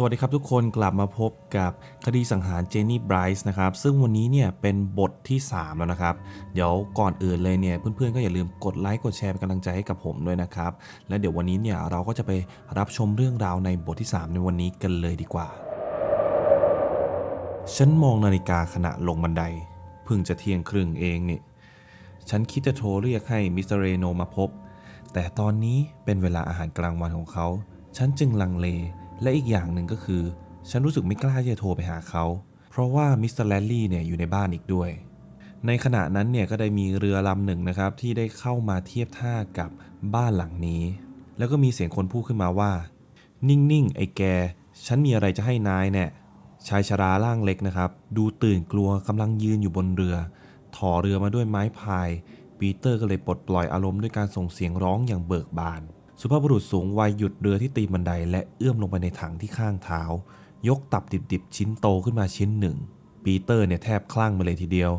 สวัสดีครับทุกคนกลับมาพบกับคดีสังหารเจนนี่ไบรท์นะครับ ซึ่งวันนี้เนี่ยเป็นบทที่ 3 แล้วนะครับ เดี๋ยวก่อนอื่นเลยเนี่ย เพื่อนๆก็อย่าลืมกดไลค์กดแชร์เป็นกำลังใจให้กับผมด้วยนะครับ และเดี๋ยววันนี้เนี่ยเราก็จะไปรับชมเรื่องราวในบทที่ 3 ในวันนี้กันเลยดีกว่า ฉันมองนาฬิกาขณะลงบันไดเพิ่งจะเที่ยงครึ่งเองเนี่ฉันคิดจะโทรเรียกให้มิสเตอร์เรโนมาพบ แต่ตอนนี้เป็นเวลาอาหารกลางวันของเขา ฉันจึงลังเล และอีกอย่างหนึ่งก็คือ ฉันรู้สึกไม่กล้าที่จะโทรไปหาเขา เพราะว่ามิสเตอร์แลนลี่เนี่ยอยู่ในบ้านอีกด้วย ในขณะนั้นเนี่ยก็ได้มีเรือลำหนึ่งนะครับที่ได้เข้ามาเทียบท่ากับบ้านหลังนี้ แล้วก็มีเสียงคนพูดขึ้นมาว่า นิ่งๆไอ้แก ฉันมีอะไรจะให้นายเนี่ยชายชราร่างเล็กนะครับ ดูตื่นกลัวกำลังยืนอยู่บนเรือ ถอเรือมาด้วยไม้พาย ปีเตอร์ก็เลยปลดปล่อยอารมณ์ด้วยการส่งเสียงร้องอย่างเบิกบาน สุภาพบุรุษสูงวัยหยุดเรือที่ตีบันไดและเอื้อมลงไปในถังที่ข้างเท้า ยกตับดิบๆ ชิ้นโตขึ้นมาชิ้นหนึ่ง ปีเตอร์เนี่ยแทบคลั่งมาเลยทีเดียว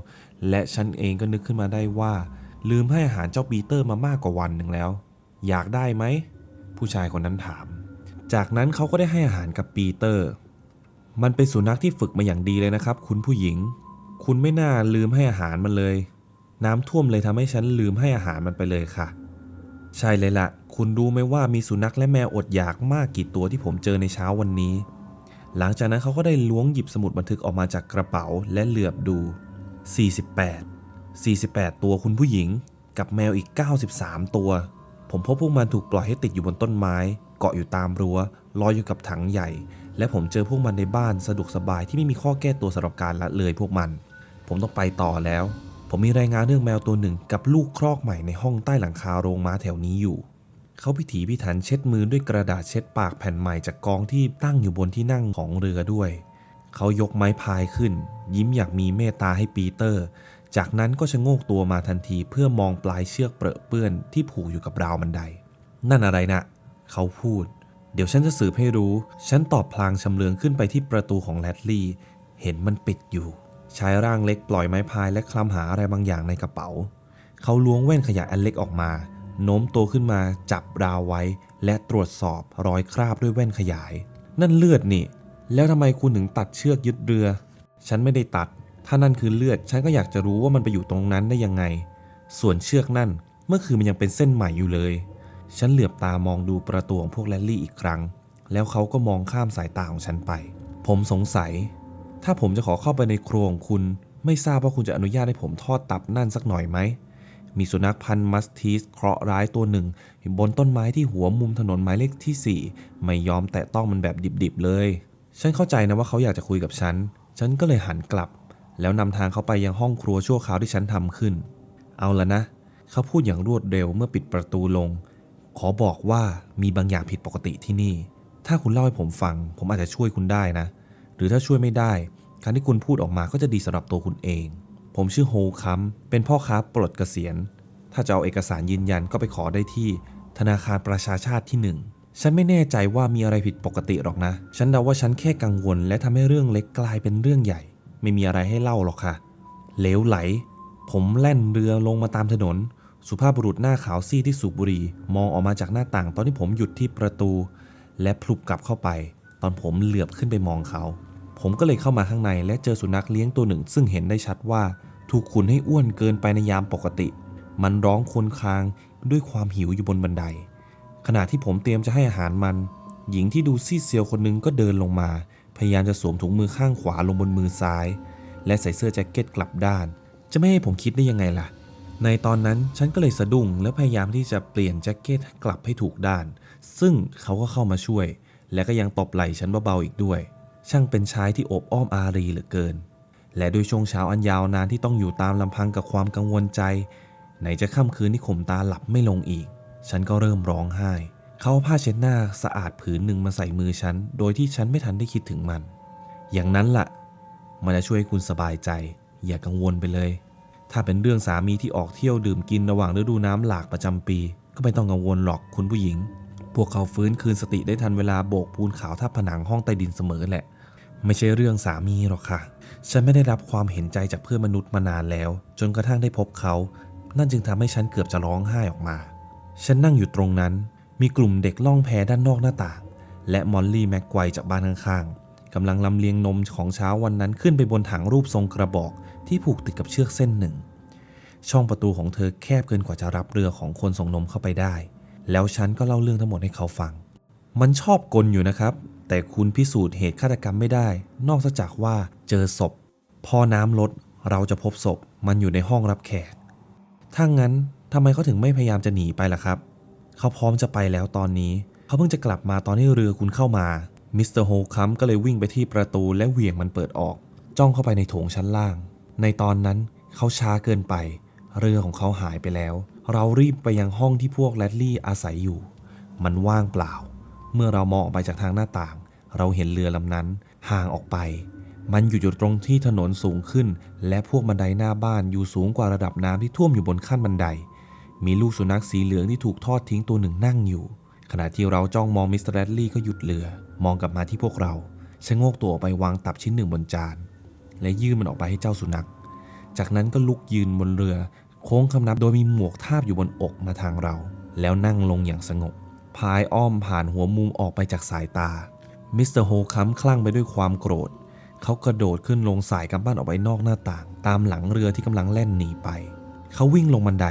และฉันเองก็นึกขึ้นมาได้ว่า ลืมให้อาหารเจ้าปีเตอร์มามากกว่าวันหนึ่งแล้ว อยากได้ไหม ผู้ชายคนนั้นถาม จากนั้นเขาก็ได้ให้อาหารกับปีเตอร์ มันเป็นสุนัขที่ฝึกมาอย่างดีเลยนะครับ คุณผู้หญิง คุณไม่น่าลืมให้อาหารมันเลย น้ำท่วมเลยทำให้ฉันลืมให้อาหารมันไปเลยค่ะ ใช่เลยละ คุณรู้ไหมว่ามีสุนัขและแมวอดอยากมากกี่ตัวที่ผมเจอในเช้าวันนี้ หลังจากนั้นเขาก็ได้ล้วงหยิบสมุดบันทึกออกมาจากกระเป๋าและเหลือบดู 48 48 ตัวคุณผู้หญิง กับแมวอีก 93 ตัว ผมพบพวกมันถูกปล่อยให้ติดอยู่บนต้นไม้ เกาะอยู่ตามรั้วลอยอยู่กับถังใหญ่ และผมเจอพวกมันในบ้านสะดวกสบายที่ไม่มีข้อแก้ตัวสำหรับการละเลยพวกมัน ผมต้องไปต่อแล้วผมมีรายงานเรื่องแมวตัวหนึ่งกับลูกครอกใหม่ในห้องใต้หลังคาโรงม้าแถวนี้อยู่ เขาพิถีพิถันเช็ดมือด้วยกระดาษเช็ดปากแผ่นใหม่จากกองที่ตั้งอยู่บนที่นั่งของเรือด้วย เขายกไม้พายขึ้น ยิ้มอยากมีเมตตาให้ปีเตอร์ จากนั้นก็ชะโงกตัวมาทันทีเพื่อมองปลายเชือกเปรอะเปื้อนที่ผูกอยู่กับราวบันได นั่นอะไรนะ เขาพูด เดี๋ยวฉันจะสืบให้รู้ ฉันตอบพลางชำเลืองขึ้นไปที่ประตูของแรดลี่ เห็นมันปิดอยู่ ชายร่างเล็กปล่อยไม้พายและคลำหาอะไรบางอย่างในกระเป๋า เขาล้วงแว่นขยายอันเล็กออกมา โน้มตัวขึ้นมาจับราวไว้ และตรวจสอบรอยคราบด้วยแว่นขยาย นั่นเลือดนี่ แล้วทำไมคุณถึงตัดเชือกยึดเรือ ฉันไม่ได้ตัด ถ้านั่นคือเลือด ฉันก็อยากจะรู้ว่ามันไปอยู่ตรงนั้นได้ยังไง ส่วนเชือกนั่นเมื่อคืนมันยังเป็นเส้นใหม่อยู่เลย ฉันเหลือบตามองดูประตูของพวกแรลลี่อีกครั้ง แล้วเขาก็มองข้ามสายตาของฉันไป ผมสงสัย ถ้าผมจะขอเข้าไปในครัวของคุณ ไม่ทราบว่าคุณจะอนุญาตให้ผมทอดตับนั่นสักหน่อยไหม มีสุนัขพันธุ์มัสทีสเคราะห์ร้ายตัวหนึ่งบนต้นไม้ที่หัวมุมถนนหมายเลขที่ 4 ไม่ยอมแตะต้องมันแบบดิบๆเลย ฉันเข้าใจนะว่าเขาอยากจะคุยกับฉัน ฉันก็เลยหันกลับ แล้วนำทางเขาไปยังห้องครัวชั่วคราวที่ฉันทำขึ้น เอาละนะ เขาพูดอย่างรวดเร็วเมื่อปิดประตูลง ขอบอกว่ามีบางอย่างผิดปกติที่นี่ ถ้าคุณเล่าให้ผมฟัง ผมอาจจะช่วยคุณได้นะ หรือถ้าช่วยไม่ได้ การที่คุณพูดออกมาก็จะดีสำหรับตัวคุณเอง ผมชื่อโฮคัมเป็นพ่อค้าปลดเกษียณ ถ้าจะเอาเอกสารยืนยันก็ไปขอได้ที่ ธนาคารประชาชาติที่หนึ่งฉันไม่แน่ใจว่ามีอะไรผิดปกติหรอกนะ ฉันเดาว่าฉันแค่กังวล และทำให้เรื่องเล็กกลายเป็นเรื่องใหญ่ ไม่มีอะไรให้เล่าหรอกค่ะเหลวไหล ผมแล่นเรือลงมาตามถนน สุภาพบุรุษหน้าขาวซีที่สูบบุหรี่มองออกมาจากหน้าต่างตอนที่ผมหยุดที่ประตู และพลุบกลับเข้าไป ตอนผมเหลือบขึ้นไปมองเขา ผมก็เลยเข้ามาข้างในและเจอสุนัขเลี้ยงตัวหนึ่ง ซึ่งเห็นได้ชัดว่า ถูกขุนให้อ้วนเกินไปในยามปกติ มันร้องครวญคางด้วยความหิวอยู่บนบันได ขณะที่ผมเตรียมจะให้อาหารมัน หญิงที่ดูซีดเซียวคนหนึงก็เดินลงมา พยายามจะสวมถุงมือข้างขวาลงบนมือซ้าย และใส่เสื้อแจ็คเก็ตกลับด้าน จะไม่ให้ผมคิดได้ยังไงล่ะ ในตอนนั้นฉันก็เลยสะดุ้งและพยายามที่จะเปลี่ยนแจ็คเก็ตกลับให้ถูกด้าน ซึ่งเขาก็เข้ามาช่วย และก็ยังตบไหล่ฉันเบาๆอีกด้วย ช่างเป็นชายที่โอบอ้อมอารีเหลือเกิน และด้วยช่วงเช้าอันยาวนานที่ต้องอยู่ตามลำพังกับความกังวลใจ ไหนจะค่ำคืนที่ข่มตาหลับไม่ลงอีก ฉันก็เริ่มร้องไห้ เขาผ้าเช็ดหน้าสะอาดผืนหนึ่งมาใส่มือฉัน โดยที่ฉันไม่ทันได้คิดถึงมัน อย่างนั้นล่ะ มันจะช่วยให้คุณสบายใจ อย่ากังวลไปเลย ถ้าเป็นเรื่องสามีที่ออกเที่ยวดื่มกินระหว่างฤดูน้ำหลากประจำปี ก็ไม่ต้องกังวลหรอกคุณผู้หญิง พวกเขาฟื้นคืนสติได้ทันเวลาโบกปูนขาวทับผนังห้องใต้ดินเสมอแหละ ไม่ใช่เรื่องสามีหรอกค่ะ ฉันไม่ได้รับความเห็นใจจากเพื่อนมนุษย์มานานแล้ว จนกระทั่งได้พบเขา นั่นจึงทำให้ฉันเกือบจะร้องไห้ออกมา ฉันนั่งอยู่ตรงนั้น มีกลุ่มเด็กล่องแพด้านนอกหน้าต่าง และมอลลี่แม็กไกวจากบ้านข้างๆกำลังลำเลียงนมของเช้าวันนั้นขึ้นไปบนถังรูปทรงกระบอกที่ผูกติดกับเชือกเส้นหนึ่ง ช่องประตูของเธอแคบเกินกว่าจะรับเรือของคนส่งนมเข้าไปได้ แล้วฉันก็เล่าเรื่องทั้งหมดให้เขาฟัง มันชอบกลอยู่นะครับ แต่คุณพิสูจน์เหตุฆาตกรรมไม่ได้ นอกจากว่าเจอศพ พอน้ำลดเราจะพบศพ มันอยู่ในห้องรับแขก ถ้างั้นทำไมเขาถึงไม่พยายามจะหนีไปล่ะครับ เขาพร้อมจะไปแล้วตอนนี้ เขาเพิ่งจะกลับมาตอนที่เรือคุณเข้ามา มิสเตอร์โฮคัมก็เลยวิ่งไปที่ประตูและเหวี่ยงมันเปิดออก จ้องเข้าไปในโถงชั้นล่าง ในตอนนั้นเขาช้าเกินไป เรือของเขาหายไปแล้ว เรารีบไปยังห้องที่พวกแรดลี่อาศัยอยู่ มันว่างเปล่า เมื่อเรามองออกไปจากทางหน้าต่าง เราเห็นเรือลำนั้นห่างออกไป มันอยู่อยู่ตรงที่ถนนสูงขึ้น และพวกบันไดหน้าบ้านอยู่สูงกว่าระดับน้ำที่ท่วมอยู่บนขั้นบันได มีลูกสุนัขสีเหลืองที่ถูกทอดทิ้งตัวหนึ่งนั่งอยู่ ขณะที่เราจ้องมองมิสเตอร์แรดลี่ก็หยุดเรือ มองกลับมาที่พวกเราชะโงกตัวออกไปวางตับชิ้นหนึ่งบนจาน และยื่นมันออกไปให้เจ้าสุนัข จากนั้นก็ลุกยืนบนเรือ โค้งคำนับโดยมีหมวกทาบอยู่บนอกมาทางเรา แล้วนั่งลงอย่างสงบพายอ้อมผ่านหัวมุมออกไปจากสายตา มิสเตอร์โฮคัมคลั่งไปด้วยความโกรธ เขากระโดดขึ้นลงสายกำปั้นออกไปนอกหน้าต่าง ตามหลังเรือที่กำลังแล่นหนีไป เขาวิ่งลงบันได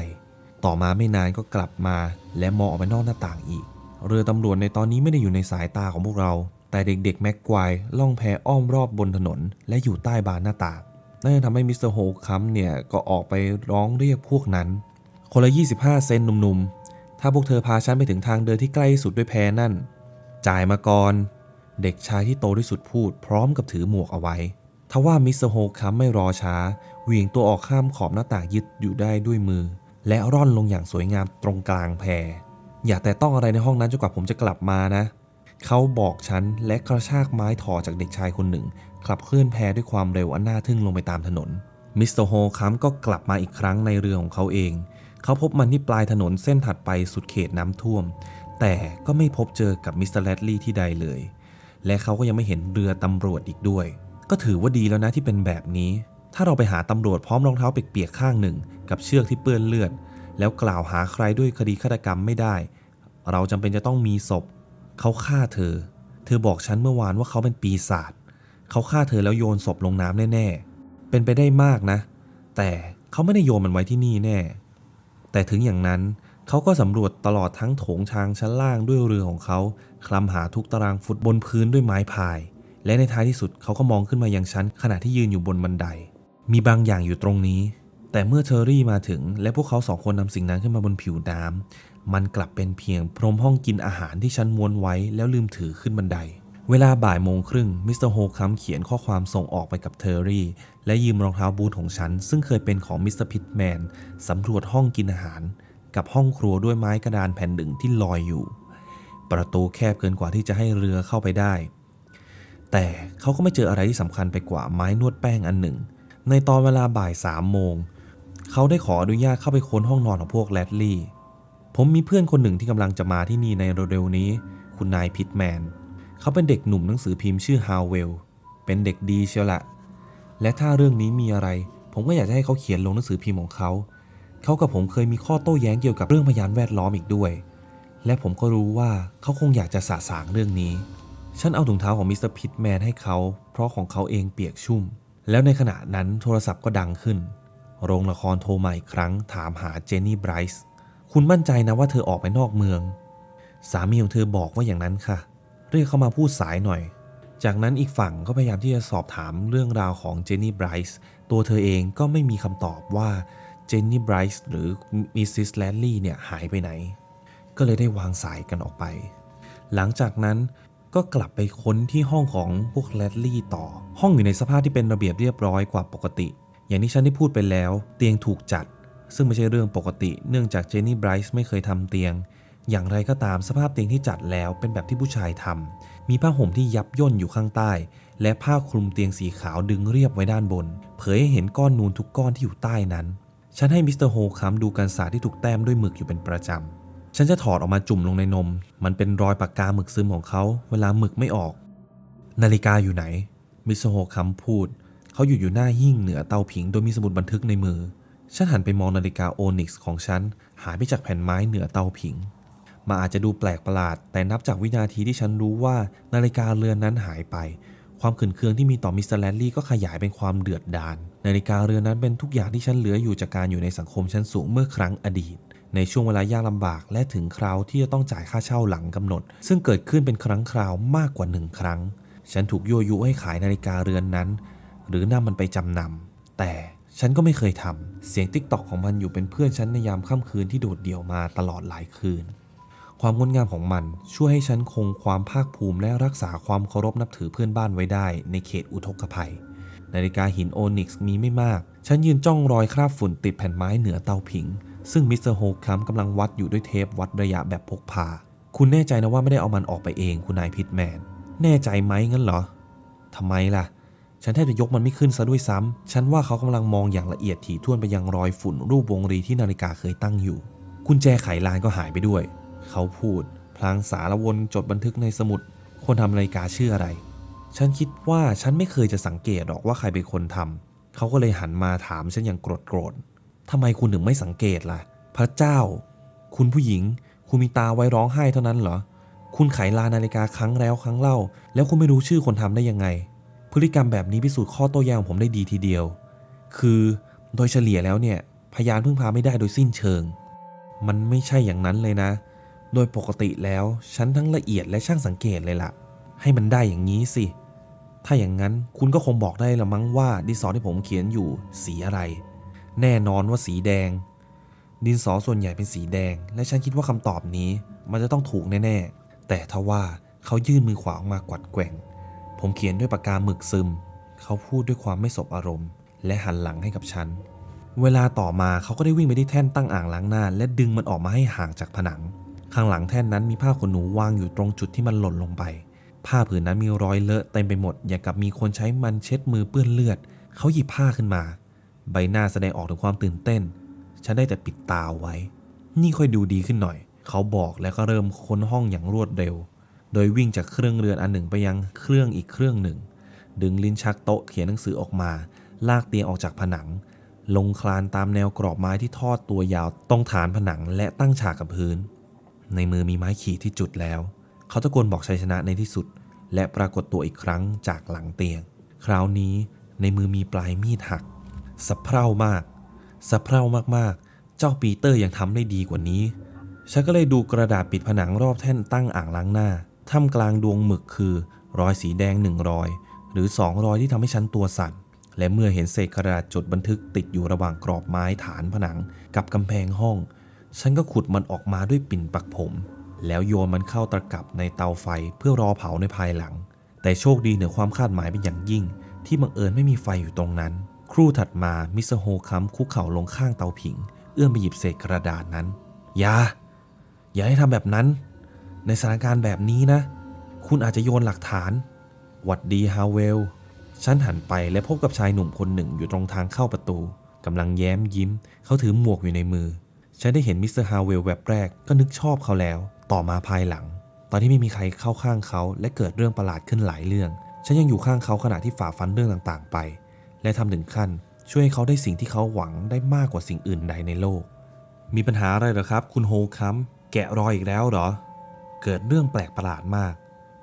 ต่อมาไม่นานก็กลับมา และมองออกไปนอกหน้าต่างอีก เรือตำรวจในตอนนี้ไม่ได้อยู่ในสายตาของพวกเรา แต่เด็กๆแม็กควายล่องแพอ้อมรอบบนถนน และอยู่ใต้บานหน้าต่าง นั่นทำให้มิสเตอร์โฮคัมเนี่ยก็ออกไปร้องเรียกพวกนั้น คนละ 25 เซนหนุ่มๆ ถ้าพวกเธอพาฉันไปถึงทางเดินที่ใกล้สุดด้วยแพนั่น จ่ายมาก่อน เด็กชายที่โตที่สุดพูด พร้อมกับถือหมวกเอาไว้ ทว่ามิสเตอร์โฮคัมไม่รอช้าเหวี่ยงตัวออกข้ามขอบหน้าต่างยึดอยู่ได้ด้วยมือ และร่อนลงอย่างสวยงามตรงกลางแพอย่าแต่ต้องอะไรในห้องนั้นจนกว่าผมจะกลับมานะ เขาบอกฉันและกระชากไม้ถอจากเด็กชายคนหนึ่ง ขับเคลื่อนแพด้วยความเร็วอันน่าทึ่งลงไปตามถนน มิสเตอร์โฮคัมก็กลับมาอีกครั้งในเรือของเขาเอง เขาพบมันที่ปลายถนนเส้นถัดไปสุดเขตน้ำท่วม แต่ก็ไม่พบเจอกับมิสเตอร์แรดลี่ที่ใดเลย และเขาก็ยังไม่เห็นเรือตำรวจอีกด้วย ก็ถือว่าดีแล้วนะที่เป็นแบบนี้ ถ้าเราไปหาตำรวจพร้อมรองเท้าเปียกๆข้างหนึ่ง กับเชือกที่เปื้อนเลือด แล้วกล่าวหาใครด้วยคดีฆาตกรรมไม่ได้ เราจำเป็นจะต้องมีศพ เขาฆ่าเธอ เธอบอกฉันเมื่อวานว่าเขาเป็นปีศาจ เขาฆ่าเธอแล้วโยนศพลงน้ำแน่ๆ เป็นไปได้มากนะ แต่เขาไม่ได้โยนมันไว้ที่นี่แน่ แต่ถึงอย่างนั้นเขาก็สำรวจตลอดทั้งโถงชางชั้นล่างด้วยเรือของเขา คลำหาทุกตารางฟุตบนพื้นด้วยไม้พาย และในท้ายที่สุดเขาก็มองขึ้นมายังฉันขณะที่ยืนอยู่บนบันได มีบางอย่างอยู่ตรงนี้ แต่เมื่อเทอรี่มาถึง และพวกเขาสองคนนำสิ่งนั้นขึ้นมาบนผิวน้ำมันกลับเป็นเพียงพรมห้องกินอาหารที่ฉันม้วนไว้แล้วลืมถือขึ้นบันได เวลาบ่ายโมงครึ่งมิสเตอร์โฮคัมเขียนข้อความส่งออกไปกับเทอร์รี่ และยืมรองเท้าบูทของฉัน ซึ่งเคยเป็นของมิสเตอร์พิทแมนสำรวจห้องกินอาหาร กับห้องครัวด้วยไม้กระดานแผ่นหนึ่งที่ลอยอยู่ ประตูแคบเกินกว่าที่จะให้เรือเข้าไปได้ แต่เขาก็ไม่เจออะไรที่สำคัญไปกว่าไม้นวดแป้งอันหนึ่ง ในตอนเวลาบ่ายสามโมงเขาได้ขออนุญาตเข้าไปค้นห้องนอนของพวกแรดลี่ ผมมีเพื่อนคนหนึ่งที่กำลังจะมาที่นี่ในเร็วๆนี้ คุณนายพิทแมน เขาเป็นเด็กหนุ่มหนังสือพิมพ์ชื่อฮาวเวล เป็นเด็กดีเชียวละ และถ้าเรื่องนี้มีอะไร ผมก็อยากจะให้เขาเขียนลงหนังสือพิมพ์ของเขา เขากับผมเคยมีข้อโต้แย้งเกี่ยวกับเรื่องพยานแวดล้อมอีกด้วย และผมก็รู้ว่าเขาคงอยากจะสะสางเรื่องนี้ ฉันเอาถุงเท้าของมิสเตอร์พิทแมนให้เขา เพราะของเขาเองเปียกชุ่ม แล้วในขณะนั้นโทรศัพท์ก็ดังขึ้น โรงละครโทรมาอีกครั้งถามหาเจนนี่ไบรท์คุณมั่นใจนะว่าเธอออกไปนอกเมือง สามีของเธอบอกว่าอย่างนั้นค่ะ เรียกเขามาพูดสายหน่อย จากนั้นอีกฝั่งก็พยายามที่จะสอบถามเรื่องราวของเจนนี่ไบรท์ตัวเธอเองก็ไม่มีคำตอบว่าเจนนี่ไบรท์หรือมิสซิสแลนลี่เนี่ยหายไปไหน ก็เลยได้วางสายกันออกไป หลังจากนั้นก็กลับไปค้นที่ห้องของพวกแรดลี่ต่อ ห้องอยู่ในสภาพที่เป็นระเบียบเรียบร้อยกว่าปกติ อย่างที่ฉันได้พูดไปแล้ว เตียงถูกจัด ซึ่งไม่ใช่เรื่องปกติ เนื่องจากเจนนี่ไบรท์ไม่เคยทำเตียง อย่างไรก็ตามสภาพเตียงที่จัดแล้วเป็นแบบที่ผู้ชายทำมีผ้าห่มที่ยับย่นอยู่ข้างใต้ และผ้าคลุมเตียงสีขาวดึงเรียบไว้ด้านบน เผยให้เห็นก้อนนูนทุกก้อนที่อยู่ใต้นั้น ฉันให้มิสเตอร์โฮคัมดูกันสาดที่ถูกแต้มด้วยหมึกอยู่เป็นประจำ ฉันจะถอดออกมาจุ่มลงในนม มันเป็นรอยปากกาหมึกซึมของเขาเวลาหมึกไม่ออก นาฬิกาอยู่ไหน มิสเตอร์โฮคัมพูด เขาอยู่อยู่หน้าหิ้งเหนือเตาผิงโดยมีสมุดบันทึกในมือ ฉันหันไปมองนาฬิกาโอนิกส์ของฉันหายไปจากแผ่นไม้เหนือเตาผิง มันอาจจะดูแปลกประหลาด แต่นับจากวินาทีที่ฉันรู้ว่านาฬิกาเรือนนั้นหายไป ความขืนเคืองที่มีต่อมิสเตอร์แลนลี่ก็ขยายเป็นความเดือดดาลนาฬิกาเรือนนั้นเป็นทุกอย่างที่ฉันเหลืออยู่จากการอยู่ในสังคมชั้นสูงเมื่อครั้งอดีต ในช่วงเวลายากลำบากและถึงคราวที่จะต้องจ่ายค่าเช่าหลังกำหนด ซึ่งเกิดขึ้นเป็นครั้งคราวมากกว่าหนึ่งครั้ง ฉันถูกยั่วยุให้ขายนาฬิกาเรือนนั้น หรือนำมันไปจำนำแต่ฉันก็ไม่เคยทำ เสียงติ๊กตอกของมันอยู่เป็นเพื่อนฉันในยามค่ำคืนที่โดดเดี่ยวมาตลอดหลายคืน ความงดงามของมันช่วยให้ฉันคงความภาคภูมิและรักษาความเคารพนับถือเพื่อนบ้านไว้ได้ในเขตอุทกภัย นาฬิกาหินโอนิกส์มีไม่มาก ฉันยืนจ้องรอยคราบฝุ่นติดแผ่นไม้เหนือเตาผิง ซึ่งมิสเตอร์โฮคัมกำลังวัดอยู่ด้วยเทปวัดระยะแบบพกพา คุณแน่ใจนะว่าไม่ได้เอามันออกไปเองคุณนายพิทแมน แน่ใจไหมงั้นเหรอทำไมล่ะ ฉันแทบจะยกมันไม่ขึ้นซะด้วยซ้ำฉันว่าเขากำลังมองอย่างละเอียดถี่ถ้วนไปยังรอยฝุ่นรูปวงรีที่นาฬิกาเคยตั้งอยู่กุญแจไขลานก็หายไปด้วย เขาพูด พลางสารวนจดบันทึกในสมุด คนทำนาฬิกาชื่ออะไร ฉันคิดว่าฉันไม่เคยจะสังเกตหรอกว่าใครเป็นคนทำเขาก็เลยหันมาถามฉันอย่างโกรธโกรธทำไมคุณถึงไม่สังเกตล่ะ พระเจ้า คุณผู้หญิง คุณมีตาไว้ร้องไห้เท่านั้นเหรอ คุณไขลานนาฬิกาครั้งแล้วครั้งเล่า แล้วคุณไม่รู้ชื่อคนทำได้ยังไง พฤติกรรมแบบนี้พิสูจน์ข้อโต้แย้งของผมได้ดีทีเดียว คือโดยเฉลี่ยแล้วเนี่ยพยานพึ่งพาไม่ได้โดยสิ้นเชิง มันไม่ใช่อย่างนั้นเลยนะ โดยปกติแล้วฉันทั้งละเอียดและช่างสังเกตเลยล่ะ ให้มันได้อย่างนี้สิ ถ้าอย่างนั้นคุณก็คงบอกได้ละมั้งว่าดินสอที่ผมเขียนอยู่สีอะไร แน่นอนว่าสีแดง ดินสอส่วนใหญ่เป็นสีแดง และฉันคิดว่าคำตอบนี้มันจะต้องถูกแน่ๆ แต่ทว่าเขายื่นมือขวาออกมากวัดแกว่ง ผมเขียนด้วยปากกาหมึกซึม เขาพูดด้วยความไม่สบอารมณ์ และหันหลังให้กับฉัน เวลาต่อมาเขาก็ได้วิ่งไปที่แท่นตั้งอ่างล้างหน้า และดึงมันออกมาให้ห่างจากผนัง ข้างหลังแท่นนั้นมีผ้าขนหนูวางอยู่ตรงจุดที่มันหล่นลงไป ผ้าผืนนั้นมีรอยเลอะเต็มไปหมด อย่างกับมีคนใช้มันเช็ดมือเปื้อนเลือด เขาหยิบผ้าขึ้นมา ใบหน้าแสดงออกถึงความตื่นเต้น ฉันได้แต่ปิดตาไว้ นี่ค่อยดูดีขึ้นหน่อย เขาบอกแล้วก็เริ่มค้นห้องอย่างรวดเร็ว โดยวิ่งจากเครื่องเรือนอันหนึ่งไปยังเครื่องอีกเครื่องหนึ่ง ดึงลิ้นชักโต๊ะเขียนหนังสือออกมา ลากเตียงออกจากผนัง ลงคลานตามแนวกรอบไม้ที่ทอดตัวยาวตรงฐานผนังและตั้งฉากกับพื้น ในมือมีไม้ขีดที่จุดแล้ว เขาตะโกนบอกชัยชนะในที่สุด และปรากฏตัวอีกครั้งจากหลังเตียง คราวนี้ในมือมีปลายมีดหักสะเพร่ามากสะเพร่ามากๆ เจ้าปีเตอร์ยังทำได้ดีกว่านี้ ฉันก็เลยดูกระดาษปิดผนังรอบแท่นตั้งอ่างล้างหน้าท่ามกลางดวงหมึกคือ รอยสีแดงหนึ่งรอยหรือสองรอยที่ทำให้ฉันตัวสั่นและเมื่อเห็นเศษกระดาษจดบันทึกติดอยู่ระหว่างกรอบไม้ฐานผนังกับกำแพงห้อง ฉันก็ขุดมันออกมาด้วยปิ่นปักผม แล้วโยนมันเข้าตะกับในเตาไฟเพื่อรอเผาในภายหลัง แต่โชคดีเหนือความคาดหมายเป็นอย่างยิ่ง ที่บังเอิญไม่มีไฟอยู่ตรงนั้น ครู่ถัดมามิสโฮคัมคุกเข่าลงข้างเตาผิง เอื้อมไปหยิบเศษกระดาษนั้นอย่าอย่าให้ทำแบบนั้น ในสถานการณ์แบบนี้นะ คุณอาจจะโยนหลักฐานหวัดดีฮาเวลฉันหันไปและพบกับชายหนุ่มคนหนึ่งอยู่ตรงทางเข้าประตูกำลังแย้มยิ้ม เขาถือหมวกอยู่ในมือ ฉันได้เห็นมิสเตอร์ฮาเวลแบบแรกก็นึกชอบเขาแล้ว ต่อมาภายหลัง ตอนที่ไม่มีใครเข้าข้างเขาและเกิดเรื่องประหลาดขึ้นหลายเรื่อง ฉันยังอยู่ข้างเขาขณะที่ฝ่าฟันเรื่องต่างๆ ไป และทำถึงขั้น ช่วยให้เขาได้สิ่งที่เขาหวังได้มากกว่าสิ่งอื่นใดในโลก มีปัญหาอะไรหรอครับ คุณโฮคัมแกะรอยอีกแล้วเหรอ เกิดเรื่องแปลกประหลาดมาก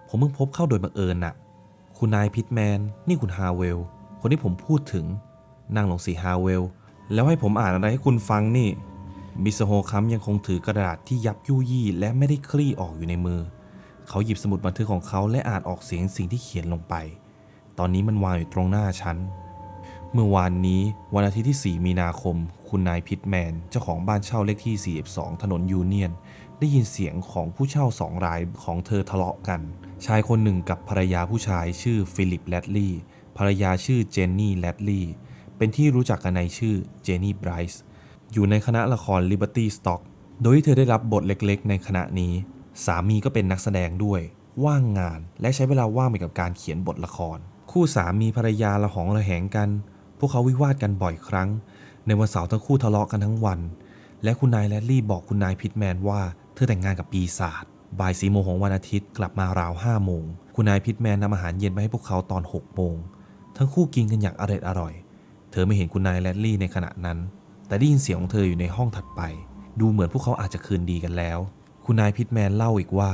ผมเพิ่งพบเข้าโดยบังเอิญน่ะ คุณนายพิทแมน นี่คุณฮาเวล คนที่ผมพูดถึงนั่งลงสีฮาเวล แล้วให้ผมอ่านอะไรให้คุณฟังนี่ มิสโฮคัมยังคงถือกระดาษที่ยับยุยี่และไม่ได้คลี่ออกอยู่ในมือ เขาหยิบสมุดบันทึกของเขาและอ่านออกเสียงสิ่งที่เขียนลงไป ตอนนี้มันวางอยู่ตรงหน้าฉัน เมื่อวานนี้วันอาทิตย์ที่ 4 มีนาคม คุณนายพิทแมน เจ้าของบ้านเช่าเลขที่ 42 ถนนยูเนียน ได้ยินเสียงของผู้เช่าสองรายของเธอทะเลาะกัน ชายคนหนึ่งกับภรรยาผู้ชายชื่อฟิลิปแรดลีย์ภรรยาชื่อเจนนี่แรดลีย์เป็นที่รู้จักกันในชื่อเจนนี่ไบรส์ อยู่ในคณะละคร Liberty Stock โดยที่เธอได้รับบทเล็กๆ ในคณะนี้ สามีก็เป็นนักแสดงด้วย ว่างงานและใช้เวลาว่างไปกับการเขียนบทละคร คู่สามีภรรยาละหองระแหงกัน พวกเขาวิวาทกันบ่อยครั้ง ในวันเสาร์ทั้งคู่ทะเลาะกันทั้งวัน และคุณนายแรดลี่บอกคุณนายพิทแมนว่าเธอแต่งงานกับปีศาจบ่ายสีโมงของวันอาทิตย์กลับมาราวห้าโมง คุณนายพิทแมนนำอาหารเย็นมาให้พวกเขาตอนหกโมง ทั้งคู่กินกันอย่างอร่อยอร่อย เธอไม่เห็นคุณนายแรดลี่ในขณะนั้น แต่ได้ยินเสียงของเธออยู่ในห้องถัดไป ดูเหมือนพวกเขาอาจจะคืนดีกันแล้ว คุณนายพิทแมนเล่าอีกว่า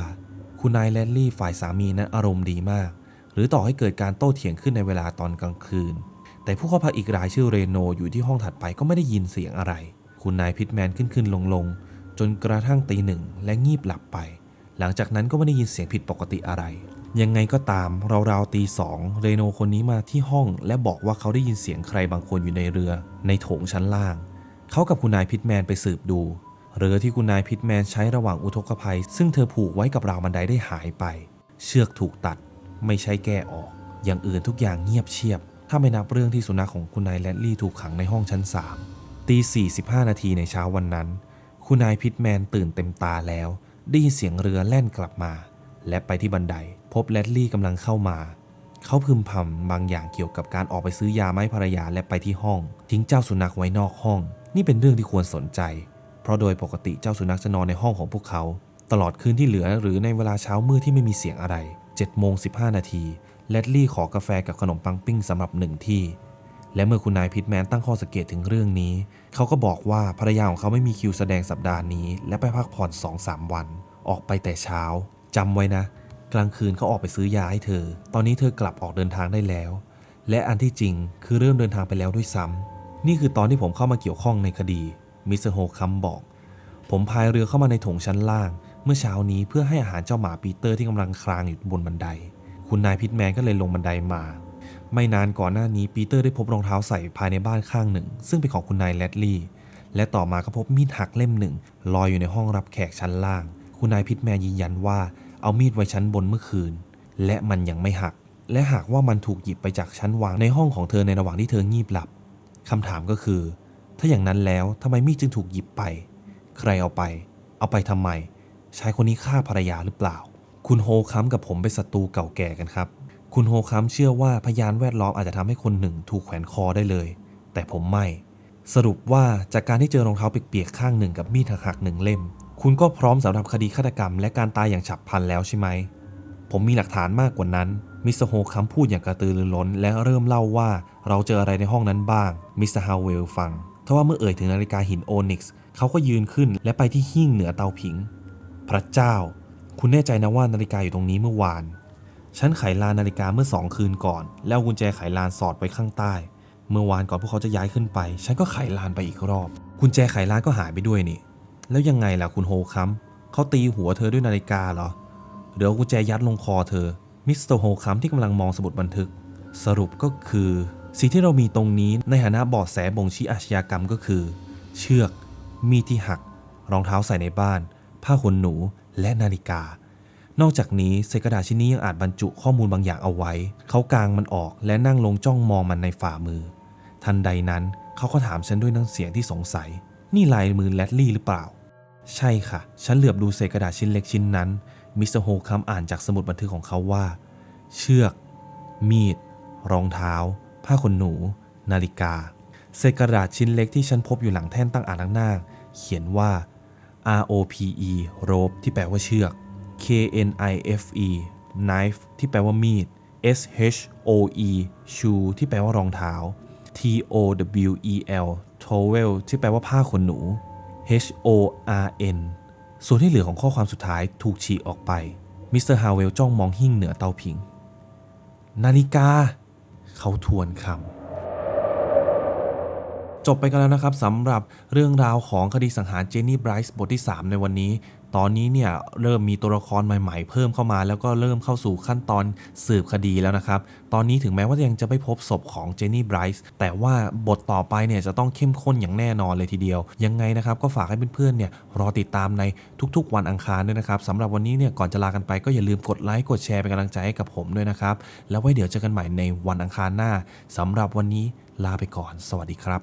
คุณนายแลนลี่ฝ่ายสามีนั้นอารมณ์ดีมาก หรือต่อให้เกิดการโต้เถียงขึ้นในเวลาตอนกลางคืน แต่ผู้เข้าพักอีกรายชื่อเรโนอยู่ที่ห้องถัดไปก็ไม่ได้ยินเสียงอะไร คุณนายพิทแมนขึ้นขึ้นลงลงจนกระทั่งตีหนึ่งและงีบหลับไป หลังจากนั้นก็ไม่ได้ยินเสียงผิดปกติอะไร ยังไงก็ตามราวๆตีสองเรโนคนนี้มาที่ห้องและบอกว่าเขาได้ยินเสียงใครบางคนอยู่ในเรือ ในโถงชั้นล่าง เขากับคุณนายพิทแมนไปสืบดู เรือที่คุณนายพิทแมนใช้ระหว่างอุทกภัย ซึ่งเธอผูกไว้กับราวบันไดได้หายไป เชือกถูกตัด ไม่ใช่แก้ออก อย่างอื่นทุกอย่างเงียบเชียบ ถ้าไม่นับเรื่องที่สุนัขของคุณนายแลนลี่ถูกขังในห้องชั้น3ตี45 นาทีในเช้าวันนั้น คุณนายพิทแมนตื่นเต็มตาแล้ว ได้ยินเสียงเรือแล่นกลับมา และไปที่บันได พบแลนลี่กำลังเข้ามาเขาพึมพำบางอย่างเกี่ยวกับการออกไปซื้อยาไม้ภรรยาและไปที่ห้อง ทิ้งเจ้าสุนัขไว้นอกห้อง นี่เป็นเรื่องที่ควรสนใจ เพราะโดยปกติเจ้าสุนัขจะนอนในห้องของพวกเขา ตลอดคืนที่เหลือหรือในเวลาเช้ามืดที่ไม่มีเสียงอะไร7โมง15 นาทีแลดลี่ขอกาแฟกับขนมปังปิ้งสำหรับหนึ่งที่ และเมื่อคุณนายพิทแมนตั้งข้อสังเกตถึงเรื่องนี้ เขาก็บอกว่าภรรยาของเขาไม่มีคิวแสดงสัปดาห์นี้ และไปพักผ่อน 2-3 วัน ออกไปแต่เช้าจำไว้นะ กลางคืนเขาออกไปซื้อยาให้เธอ ตอนนี้เธอกลับออกเดินทางได้แล้ว และอันที่จริงคือเริ่มเดินทางไปแล้วด้วยซ้ำ นี่คือตอนที่ผมเข้ามาเกี่ยวข้องในคดีมิสเตอร์โฮคัมบอก ผมพายเรือเข้ามาในโถงชั้นล่าง เมื่อเช้านี้เพื่อให้อาหารเจ้าหมาปีเตอร์ที่กำลังคลางอยู่บนบันได คุณนายพิทแมนก็เลยลงบันไดมา ไม่นานก่อนหน้านี้ปีเตอร์ได้พบรองเท้าใส่ภายในบ้านข้างหนึ่ง ซึ่งเป็นของคุณนายแลดลี่และต่อมาก็พบมีดหักเล่มหนึ่งลอยอยู่ในห้องรับแขกชั้นล่าง คุณนายพิทแมนยืนยันว่าเอามีดไว้ชั้นบนเมื่อคืน และมันยังไม่หัก และหากว่ามันถูกหยิบไปจากชั้นวางในห้องของเธอในระหว่างที่เธองีบหลับ คำถามก็คือ ถ้าอย่างนั้นแล้วทำไมมีดจึงถูกหยิบไป ใครเอาไป เอาไปทำไม ชายคนนี้ฆ่าภรรยาหรือเปล่า คุณโฮคัมกับผมเป็นศัตรูเก่าแก่กันครับ คุณโฮคัมเชื่อว่าพยานแวดล้อมอาจจะทำให้คนหนึ่งถูกแขวนคอได้เลย แต่ผมไม่ สรุปว่าจากการที่เจอรองเท้าเปียกๆข้างหนึ่งกับมีดหักๆหนึ่งเล่ม คุณก็พร้อมสำหรับคดีฆาตกรรม และการตายอย่างฉับพลันแล้วใช่ไหม ผมมีหลักฐานมากกว่านั้น มิสโฮคัมพูดอย่างกระตือรือร้น และเริ่มเล่าว่าเราเจออะไรในห้องนั้นบ้าง มิสฮาวเวลฟังทว่าเมื่อเอ่ยถึงนาฬิกาหินโอนิกส์เขาก็ยืนขึ้นและไปที่หิ้งเหนือเตาผิง พระเจ้า คุณแน่ใจนะว่านาฬิกาอยู่ตรงนี้เมื่อวาน ฉันไขลานนาฬิกาเมื่อสองคืนก่อน แล้วกุญแจไขลานสอดไว้ข้างใต้ เมื่อวานก่อนพวกเขาจะย้ายขึ้นไป ฉันก็ไขลานไปอีกรอบ กุญแจไขลานก็หายไปด้วยนี่ แล้วยังไงล่ะคุณโฮคัมเขาตีหัวเธอด้วยนาฬิกาเหรอเดี๋ยวเอากุญแจยัดลงคอเธอ มิสเตอร์โฮคัมที่กำลังมองสมุดบันทึก สรุปก็คือ สิ่งที่เรามีตรงนี้ในฐานะบาะแสบ่งชี้อาชญากรรมก็คือ เชือก มีดที่หัก รองเท้าใส่ในบ้าน ผ้าขนหนูและนาฬิกา นอกจากนี้เศษกระดาษชิ้นนี้ยังอาจบรรจุข้อมูลบางอย่างเอาไว้ เขากางมันออกและนั่งลงจ้องมองมันในฝ่ามือ ทันใดนั้นเขาก็ถามฉันด้วยน้ำเสียงที่สงสัย นี่ลายมือแลดลี่หรือเปล่า ใช่ค่ะ ฉันเหลือบดูเศษกระดาษชิ้นเล็กชิ้นนั้น มิสเตอร์โฮคัมอ่านจากสมุดบันทึกของเขาว่า เชือก มีด รองเท้า ผ้าขนหนู นาฬิกา เศษกระดาษชิ้นเล็กที่ฉันพบอยู่หลังแท่นตั้งอ่านข้างหน้า เขียนว่า R O P E rope ที่แปลว่าเชือก K N I F E knife ที่แปลว่ามีด S H O E shoe ที่แปลว่ารองเท้า T O W E L towel ที่แปลว่าผ้าขนหนู H O R N ส่วนที่เหลือของข้อความสุดท้ายถูกฉีกออกไป มิสเตอร์ฮาวเวลจ้องมองหิ้งเหนือเตาผิง นาฬิกา เขาทวนคำ จบไปกันแล้วนะครับสำหรับเรื่องราวของคดีสังหารเจนนี่ไบรท์บทที่ 3 ในวันนี้ ตอนนี้เนี่ยเริ่มมีตัวละครใหม่ ๆ เพิ่มเข้ามา แล้วก็เริ่มเข้าสู่ขั้นตอนสืบคดีแล้วนะครับ ตอนนี้ถึงแม้ว่ายังจะไม่พบศพของเจนนี่ไบรท์แต่ว่าบทต่อไปเนี่ยจะต้องเข้มข้นอย่างแน่นอนเลยทีเดียว ยังไงนะครับก็ฝากให้เพื่อนๆเนี่ยรอติดตามในทุกๆ วันอังคารด้วยนะครับสำหรับวันนี้เนี่ยก่อนจะลากันไปก็อย่าลืมกดไลค์กดแชร์เป็นกำลังใจให้กับผมด้วยนะครับแล้วไว้เดี๋ยวเจอกันใหม่ในวันอังคารหน้าสำหรับวันนี้ลาไปก่อน สวัสดีครับ